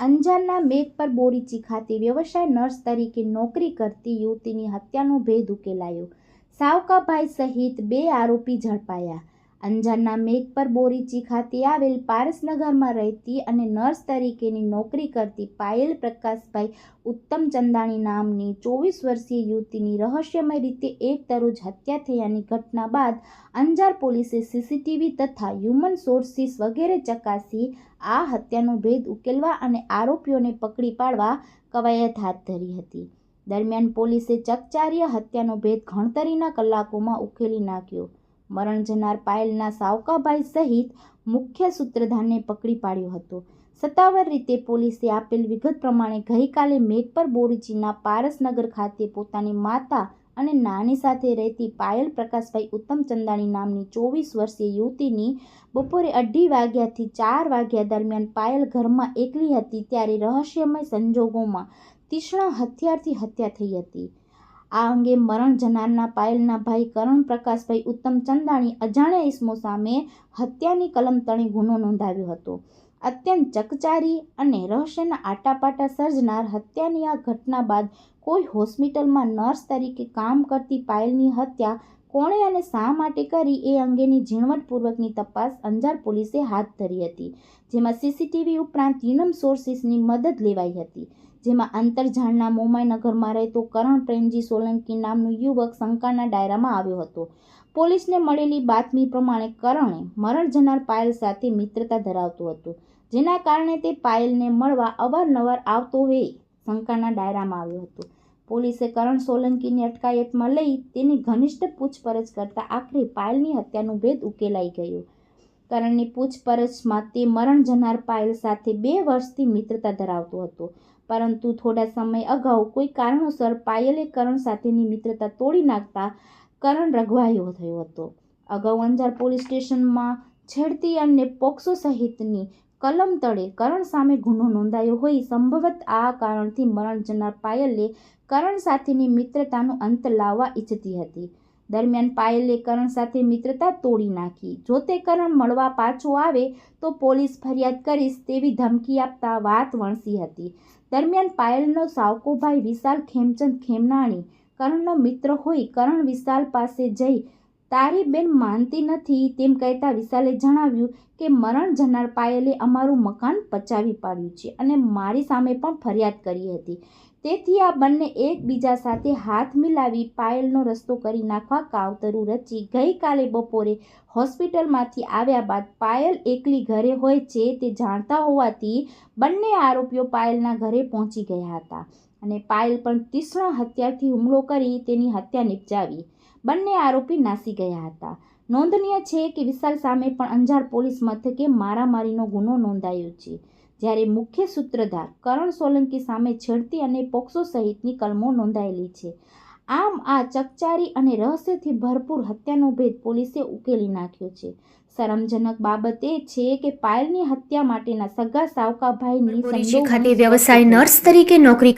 અંજારના મેઘપર બોરીચી ખાતે વ્યવસાય નર્સ તરીકે નોકરી કરતી યુવતીની હત્યાનો ભેદ ઉકેલાયો. સાવકાભાઈ સહિત બે આરોપી ઝડપાયા. અંજારના મેઘપર બોરીચી ખાતે આવેલ પારસનગરમાં રહેતી અને નર્સ તરીકેની નોકરી કરતી પાયલ પ્રકાશભાઈ ઉત્તમ ચંદાણી નામની ચોવીસ વર્ષીય યુવતીની રહસ્યમય રીતે એક તરુજ હત્યા થયાની ઘટના બાદ અંજાર પોલીસે સીસીટીવી તથા હ્યુમન સોર્સિસ વગેરે ચકાસી આ હત્યાનો ભેદ ઉકેલવા અને આરોપીઓને પકડી પાડવા કવાયત હાથ ધરી હતી. દરમિયાન પોલીસે ચકચાર્ય હત્યાનો ભેદ ગણતરીના કલાકોમાં ઉકેલી નાખ્યો. મરણ જનાર પાયલના સાવકાભાઈ સહિત મુખ્ય સૂત્રધારને પકડી પાડ્યો હતો. સત્તાવાર રીતે પોલીસે આપેલ વિગત પ્રમાણે ગઈકાલે મેઘપર બોરીચીના પારસનગર ખાતે પોતાની માતા અને નાની સાથે રહેતી પાયલ પ્રકાશભાઈ ઉત્તમ ચંદાણી નામની ચોવીસ વર્ષીય યુવતીની બપોરે અઢી વાગ્યાથી ચાર વાગ્યા દરમિયાન પાયલ ઘરમાં એકલી હતી ત્યારે રહસ્યમય સંજોગોમાં તીક્ષ્ણ હથિયારથી હત્યા થઈ હતી. આ અંગે મરણ જનારના પાયલના ભાઈ કરણ પ્રકાશભાઈ ઉત્તમ ચંદાણી, અજાણ્યા ઇસમો સામે હત્યાની કલમ તણે ગુનો નોંધાવ્યો હતો. અત્યંત ચકચારી અને રહસ્યના આટાપાટા સર્જનાર હત્યાની આ ઘટના બાદ કોઈ હોસ્પિટલમાં નર્સ તરીકે કામ કરતી પાયલની હત્યા કોણે અને શા માટે કરી એ અંગેની ઝીણવટપૂર્વકની તપાસ અંજાર પોલીસે હાથ ધરી હતી, જેમાં સીસીટીવી ઉપરાંત યુનમ સોર્સિસની મદદ લેવાઈ હતી. જેમાં અંતરજાળના મોમાયનગરમાં રહેતો કરણ પ્રેમજી સોલંકી નામનો યુવક શંકાના ડાયરામાં આવ્યો હતો. પોલીસને મળેલી બાતમી પ્રમાણે કરણે મરણ જનાર પાયલ સાથે મિત્રતા ધરાવતો હતો, જેના કારણે તે પાયલને મળવા અવારનવાર આવતો હોય શંકાના ડાયરામાં આવ્યો હતો. પોલીસે કરણ સોલંકીની અટકાયતમાં લઈ તેની ઘનિષ્ઠ પૂછપરછ કરતા આખરે પાયલની હત્યાનું ભેદ ઉકેલાઈ ગયો. કરણની પૂછપરછમાં તે મરણ જનાર પાયલ સાથે બે વર્ષથી મિત્રતા ધરાવતો હતો. પરંતુ થોડા સમય અગાઉ કોઈ કારણોસર પાયલે કરણ સાથેની મિત્રતા તોડી નાખતા કરણ રઘવાયો થયો હતો. અગાઉ અંજાર પોલીસ સ્ટેશનમાં છેડતી અને પોક્સો સહિતની કલમ તળે કરણ સામે ગુનો નોંધાયો હોય સંભવત આ કારણથી મરણ જનાર પાયલે કરણ સાથેની મિત્રતાનો અંત લાવવા ઈચ્છતી હતી. દરમિયાન પાયલે કરણ સાથે મિત્રતા તોડી નાખી. જો તે કરણ મળવા પાછો આવે, તો પોલીસ ફરિયાદ કરીશ તેવી ધમકી આપતા વાત વણસી હતી. દરમિયાન પાયલનો સાવકોભાઈ વિશાલ ખેમચંદ ખેમનાણી કરણનો મિત્ર હોઈ કરણ વિશાલ પાસે જઈ તારી બેન માનતી નથી તેમ કહેતા વિશાલે જણાવ્યું કે મરણ જનાર પાયલે અમારું મકાન પચાવી પાડ્યું છે અને મારી સામે પણ ફરિયાદ કરી હતી. તેથી આ બંને એકબીજા સાથે હાથ મિલાવી પાયલનો રસ્તો કરી નાખવા કાવતરું રચી ગઈકાલે બપોરે હોસ્પિટલમાંથી આવ્યા બાદ પાયલ એકલી ઘરે હોય છે તે જાણતા હોવાથી બંને આરોપીઓ પાયલના ઘરે પહોંચી ગયા હતા. અને પાયલ પણ તીક્ષ્ણ હથિયારથી હુમલો કરી તેની હત્યા નિપજાવી. બંને આરોપી નાસી ગયા હતા. નોંધનીય છે કે વિશાલ સામે પણ અંજાર પોલીસ મથકે મારામારીનો ગુનો નોંધાયો છે. જ્યારે મુખ્ય સૂત્રધાર કરણ સોલંકી સામે છેડતી અને પોક્સો સહિતની કલમો નોંધાયેલી છે. આમ આ ચકચારી અને રહસ્યથી ભરપૂર હત્યાનો ભેદ પોલીસે ઉકેલી નાખ્યો છે. શરમજનક બાબત એ છે કે પાયલની હત્યા માટેના સગા સાવકાભાઈની ખાતે વ્યવસાય નર્સ તરીકે નોકરી